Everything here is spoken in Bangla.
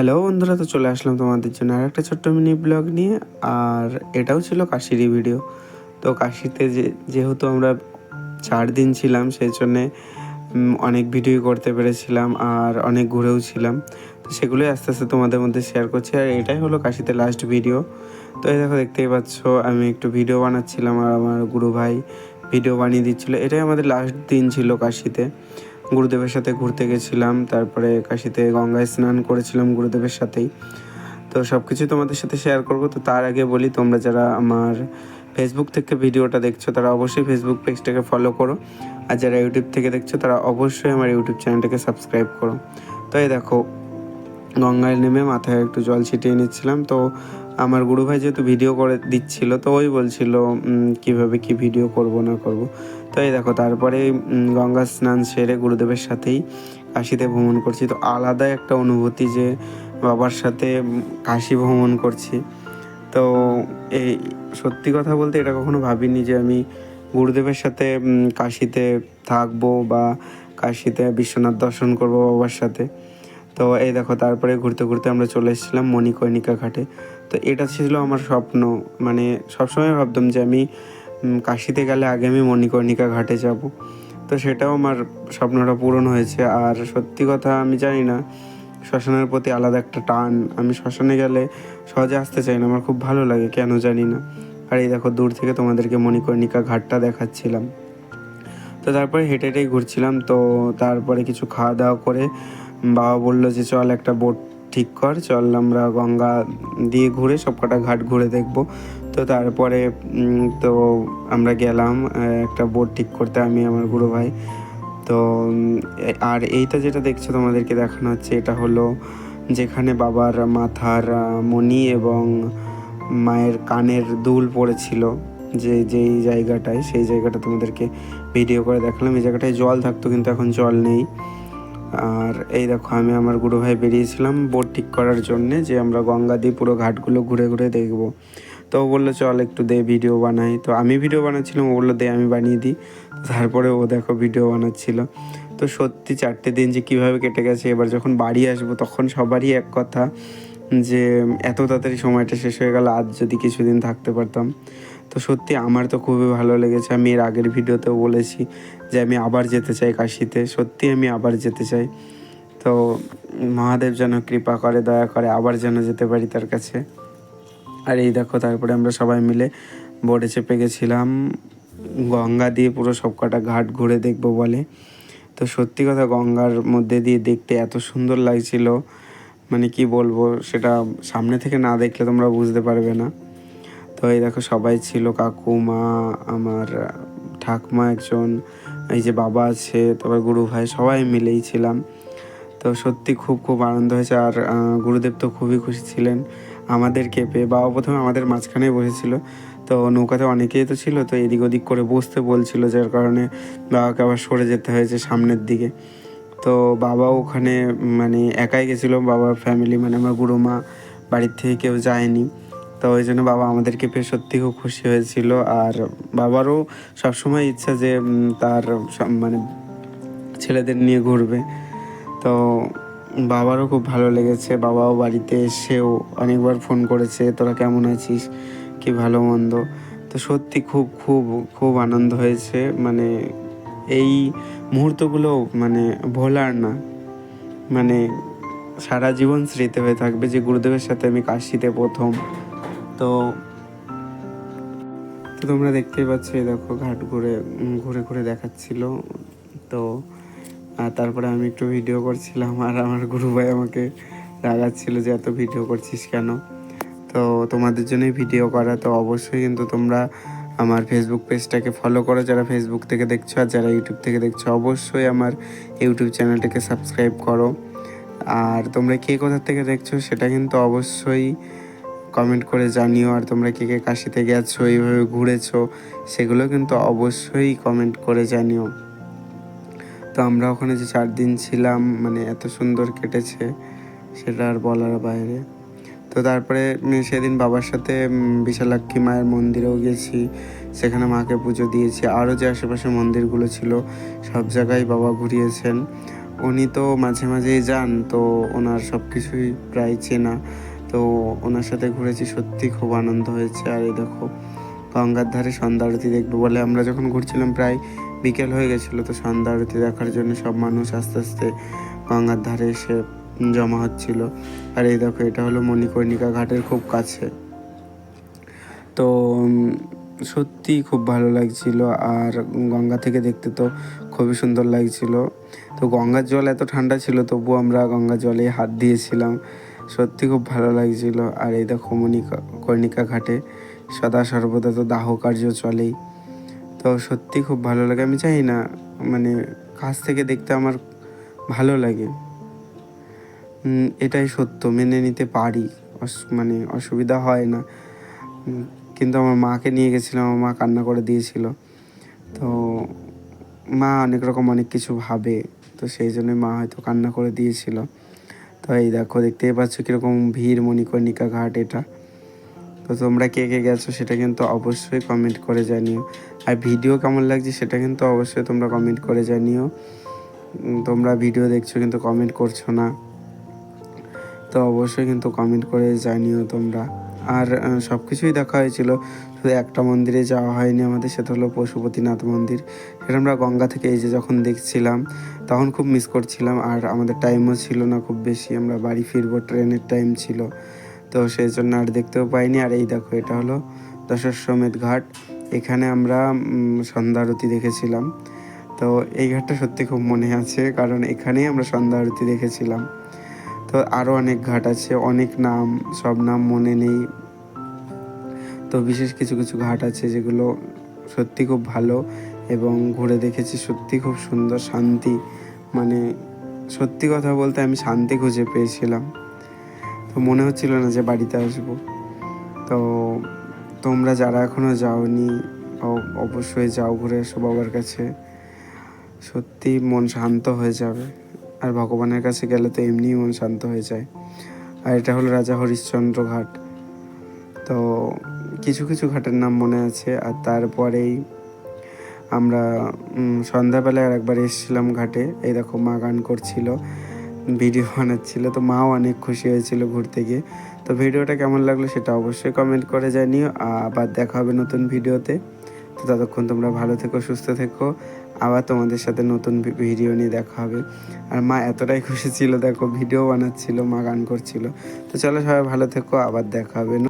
হ্যালো বন্ধুরা, তো চলে আসলাম তোমাদের জন্য আর একটা ছোট্ট মিনি ব্লগ নিয়ে, আর এটাও ছিল কাশিরই ভিডিও তো কাশিতে যে, যেহেতু আমরা চার দিন ছিলাম, সেই জন্যে অনেক ভিডিও করতে পেরেছিলাম আর অনেক ঘুরেও ছিলাম। তো সেগুলোই আস্তে আস্তে তোমাদের মধ্যে শেয়ার করছি, আর এটাই হলো কাশিতে লাস্ট ভিডিও তো এই দেখো, দেখতেই পাচ্ছ, আমি একটু ভিডিও বানাচ্ছিলাম আর আমার গুরু ভাই ভিডিও বানিয়ে দিচ্ছিল। এটাই আমাদের লাস্ট দিন ছিল কাশিতে। গুরুদেবের সাথে ঘুরতে গেছিলাম, তারপরে কাশিতে গঙ্গায় স্নান করেছিলাম গুরুদেবের সাথেই। তো সব কিছু তোমাদের সাথে শেয়ার করব, তো তার আগে বলি, তোমরা যারা আমার ফেসবুক থেকে ভিডিওটা দেখছ, তারা অবশ্যই ফেসবুক পেজটাকে ফলো করো। আর যারা ইউটিউব থেকে দেখছ, তারা অবশ্যই আমার ইউটিউব চ্যানেলটাকে সাবস্ক্রাইব করো। তো এই দেখো, গঙ্গায় নেমে মাথায় একটু জল ছিটিয়ে নিচ্ছিলাম। তো আমার গুরু ভাই যেহেতু ভিডিও করে দিচ্ছিল, তো ওই বলছিল কীভাবে কি ভিডিও করব, না করব? তো এই দেখো, তারপরে গঙ্গা স্নান সেরে গুরুদেবের সাথেই কাশিতে ভ্রমণ করছি। তো আলাদা একটা অনুভূতি যে বাবার সাথে কাশি ভ্রমণ করছি। তো এই, সত্যি কথা বলতে এটা কখনো ভাবিনি যে আমি গুরুদেবের সাথে কাশিতে থাকব বা কাশিতে বিশ্বনাথ দর্শন করব বাবার সাথে। তো এই দেখো, তারপরে ঘুরতে ঘুরতে আমরা চলে এসেছিলাম মণিকর্ণিকা ঘাটে। তো এটা ছিল আমার স্বপ্ন। মানে সবসময় ভাবতাম যে আমি কাশিতে গেলে আগে আমি মণিকর্ণিকা ঘাটে যাব। তো সেটাও আমার স্বপ্নটা পূরণ হয়েছে। আর সত্যি কথা আমি জানি না, শ্মশানের প্রতি আলাদা একটা টান। আমি শ্মশানে গেলে সহজে আসতে চাই না, আমার খুব ভালো লাগে, কেন জানি না। আর এই দেখো, দূর থেকে তোমাদেরকে মণিকর্ণিকা ঘাটটা দেখাচ্ছিলাম। তো তারপরে হেঁটে হেঁটেই ঘুরছিলাম। তো তারপরে কিছু খাওয়া দাওয়া করে বাবা বলল যে, চল একটা বোট ঠিক কর, চল আমরা গঙ্গা দিয়ে ঘুরে সব কটা ঘাট ঘুরে দেখব। তো তারপরে তো আমরা গেলাম একটা বোট ঠিক করতে, আমি, আমার গুরু ভাই। তো আর এইটা যেটা দেখছ তোমাদেরকে দেখানো হচ্ছে, এটা হলো যেখানে বাবার মাথার মণি এবং মায়ের কানের দুল পড়েছিল, যে, যেই জায়গাটায়, সেই জায়গাটা তোমাদেরকে ভিডিও করে দেখালাম। এই জায়গাটায় জল থাকতো, কিন্তু এখন জল নেই। আর এই দেখো, আমি, আমার গুরু ভাই বেরিয়েছিলাম বোট ঠিক করার জন্যে, যে আমরা গঙ্গা দিয়ে পুরো ঘাটগুলো ঘুরে ঘুরে দেখব। তো ও বলল, চল একটু দে ভিডিও বানাই। তো আমি ভিডিও বানাচ্ছিলাম, ও বলল, দে, আমি বানিয়ে দিই। তারপরে ও দেখো ভিডিও বানাচ্ছিল। তো সত্যি চারটে দিন যে কীভাবে কেটে গেছে, এবার যখন বাড়ি আসব তখন সবারই এক কথা যে, এত তাড়াতাড়ি সময়টা শেষ হয়ে গেল, আজ যদি কিছুদিন থাকতে পারতাম। তো সত্যি আমার তো খুবই ভালো লেগেছে। আমি এর আগের ভিডিওতেও বলেছি যে, আমি আবার যেতে চাই কাশিতে। সত্যি আমি আবার যেতে চাই। তো মহাদেব যেন কৃপা করে, দয়া করে আবার যেন যেতে পারি তার কাছে। আর এই দেখো, তারপরে আমরা সবাই মিলে বোটে চেপে গেছিলাম। গঙ্গা দিয়ে পুরো সব কটা ঘাট ঘুরে দেখব বলে। তো সত্যি কথা গঙ্গার মধ্যে দিয়ে দেখতে এত সুন্দর লাগছিল। মানে কি বলব, সেটা সামনে থেকে না দেখলে তোমরা বুঝতে পারবে না। তো এই দেখো, সবাই ছিল, কাকু, মা, আমার ঠাকমা একজন, এই যে বাবা আছে, তারপর গুরু ভাই, সবাই মিলেই ছিলাম। তো সত্যি খুব খুব আনন্দ হয়েছে। আর গুরুদেব তো খুবই খুশি ছিলেন। আমাদেরকে পেয়ে বাবা প্রথমে আমাদের মাঝখানে বসেছিল। তো নৌকাতে অনেকেই তো ছিল, তো এদিক ওদিক করে বসতে বলছিল, যার কারণে বাবাকে আবার সরে যেতে হয়েছে সামনের দিকে। তো বাবা ওখানে মানে একাই গেছিল বাবার ফ্যামিলি মানে আমার গুরু মা বাড়ির থেকে কেউ যায়নি। তো ওই জন্য বাবা আমাদেরকে পেয়ে সত্যি খুব খুশি হয়েছিল। আর বাবারও সবসময় ইচ্ছা যে তার মানে ছেলেদের নিয়ে ঘুরবে। তো বাবারও খুব ভালো লেগেছে। বাবাও বাড়িতে এসেও অনেকবার ফোন করেছে, তোরা কেমন আছিস? কি ভালো মন্দ? তো সত্যি খুব খুব খুব আনন্দ হয়েছে। মানে এই মুহূর্তগুলো মানে ভোলার না। মানে সারা জীবন স্মৃতি হয়ে থাকবে যে গুরুদেবের সাথে আমি কাশিতে প্রথম। তো তোমরা দেখতেই পাচ্ছ, এই দেখো ঘাট ঘুরে ঘুরে ঘুরে দেখাচ্ছিল। তো আর তারপরে আমি একটু ভিডিও করছিলাম আর আমার গুরু ভাই আমাকে রাগাচ্ছিল যে, এত ভিডিও করছিস কেন? তো তোমাদের জন্যই ভিডিও করা। তো অবশ্যই কিন্তু তোমরা আমার ফেসবুক পেজটাকে ফলো করো। যারা ফেসবুক থেকে দেখছ আর যারা ইউটিউব থেকে দেখছ, অবশ্যই আমার ইউটিউব চ্যানেলটাকে সাবস্ক্রাইব করো। আর তোমরা কে কোথা থেকে দেখছ সেটা কিন্তু অবশ্যই কমেন্ট করে জানিও। আর তোমরা কে কে কাশিতে গেছো, এইভাবে ঘুরেছো, সেগুলো কিন্তু অবশ্যই কমেন্ট করে জানিও। তো আমরা ওখানে যে চার দিন ছিলাম মানে এত সুন্দর কেটেছে, সেটা আর বলার বাইরে। তো তারপরে সেদিন বাবার সাথে বিশালাক্ষী মায়ের মন্দিরেও গেছি, সেখানে মাকে পুজো দিয়েছি। আরও যে আশেপাশে মন্দিরগুলো ছিল, সব জায়গায় বাবা ঘুরিয়েছেন। উনি তো মাঝে মাঝেই যান, তো ওনার সব কিছুই প্রায় চেনা। তো ওনার সাথে ঘুরেছি, সত্যি খুব আনন্দ হয়েছে। আর এই দেখো, গঙ্গার ধারে সন্ধ্যা আরতি দেখব বলে আমরা যখন ঘুরছিলাম প্রায় বিকেল হয়ে গেছিল তো সন্ধ্যা আরতি দেখার জন্য সব মানুষ আস্তে আস্তে গঙ্গার ধারে এসে জমা হচ্ছিল। আর এই দেখো, এটা হলো মণিকর্ণিকা ঘাটের খুব কাছে। তো সত্যি খুব ভালো লাগছিল। আর গঙ্গা থেকে দেখতে তো খুবই সুন্দর লাগছিল। তো গঙ্গার জল এত ঠান্ডা ছিল, তবুও আমরা গঙ্গা জলে হাত দিয়েছিলাম। সত্যি খুব ভালো লাগছিল। আর এই দেখো মণিকা কর্ণিকা ঘাটে সদা সর্বদা তো দাহ কার্য চলেই। তো সত্যি খুব ভালো লাগে। আমি চাই না মানে কাছ থেকে দেখতে আমার ভালো লাগে। এটাই সত্য, মেনে নিতে পারি। মানে অসুবিধা হয় না। কিন্তু আমার মাকে নিয়ে গেছিলাম, আমার মা কান্না করে দিয়েছিল। তো মা অনেক রকম অনেক কিছু ভাবে, তো সেই জন্য মা হয়তো কান্না করে দিয়েছিল। তো এই দেখো, দেখতেই পাচ্ছ কীরকম ভিড় মণিকর্ণিকা ঘাট এটা। তো তোমরা কে কে গেছো সেটা কিন্তু অবশ্যই কমেন্ট করে জানিও। আর ভিডিও কেমন লাগছে সেটা কিন্তু অবশ্যই তোমরা কমেন্ট করে জানিও। তোমরা ভিডিও দেখছ কিন্তু কমেন্ট করছ না। তো অবশ্যই কিন্তু কমেন্ট করে জানিও তোমরা। আর সব কিছুই দেখা হয়েছিল। শুধু একটা মন্দিরে যাওয়া হয়নি আমাদের, সেটা হলো পশুপতিনাথ মন্দির। সেটা আমরা গঙ্গা থেকে এই যে যখন দেখছিলাম, তখন খুব মিস করছিলাম। আর আমাদের টাইমও ছিল না খুব বেশি। আমরা বাড়ি ফিরবো ট্রেনের টাইম ছিল। তো সেই জন্য আর দেখতেও পাইনি। আর এই দেখো, এটা হলো দশাশ্বমেধ ঘাট। এখানে আমরা সন্ধ্যা আরতি দেখেছিলাম। তো এই ঘাটটা সত্যি খুব মনে আছে, কারণ এখানেই আমরা সন্ধ্যা আরতি দেখেছিলাম। তো আরও অনেক ঘাট আছে, অনেক নাম, সব নাম মনে নেই। তো বিশেষ কিছু কিছু ঘাট আছে যেগুলো সত্যি খুব ভালো এবং ঘুরে দেখেছি সত্যি খুব সুন্দর শান্তি। মানে সত্যি কথা বলতে আমি শান্তি খুঁজে পেয়েছিলাম। তো মনে হচ্ছিল না যে বাড়িতে আসব। তো তোমরা যারা এখনও যাওনি অবশ্যই যাও ঘুরে এসো বাবার কাছে। সত্যি মন শান্ত হয়ে যাবে। আর ভগবানের কাছে গেলে তো এমনিই মন শান্ত হয়ে যায়। আর এটা হলো রাজা হরিশ্চন্দ্র ঘাট। তো কিছু কিছু ঘাটের নাম মনে আছে, আর তারপরেই আমরা সন্ধ্যাবেলায় আর একবার এসেছিলাম ঘাটে। এই দেখো মা গান করছিল। ভিডিও বানাচ্ছিল, তো মাও অনেক খুশি হয়েছিল ঘুরতে গিয়ে। তো ভিডিওটা কেমন লাগল সেটা অবশ্যই কমেন্ট করে জানিও। আবার দেখা হবে নতুন ভিডিওতে। তো ততক্ষণ তোমরা ভালো থেকো, সুস্থ থেকো। আবার তোমাদের সাথে নতুন ভিডিও নিয়ে দেখা হবে। আর মা এতটাই খুশি ছিল, দেখো ভিডিও বানাচ্ছিল, মা গান করছিল। তো চলো সবাই ভালো থেকো, আবার দেখা হবে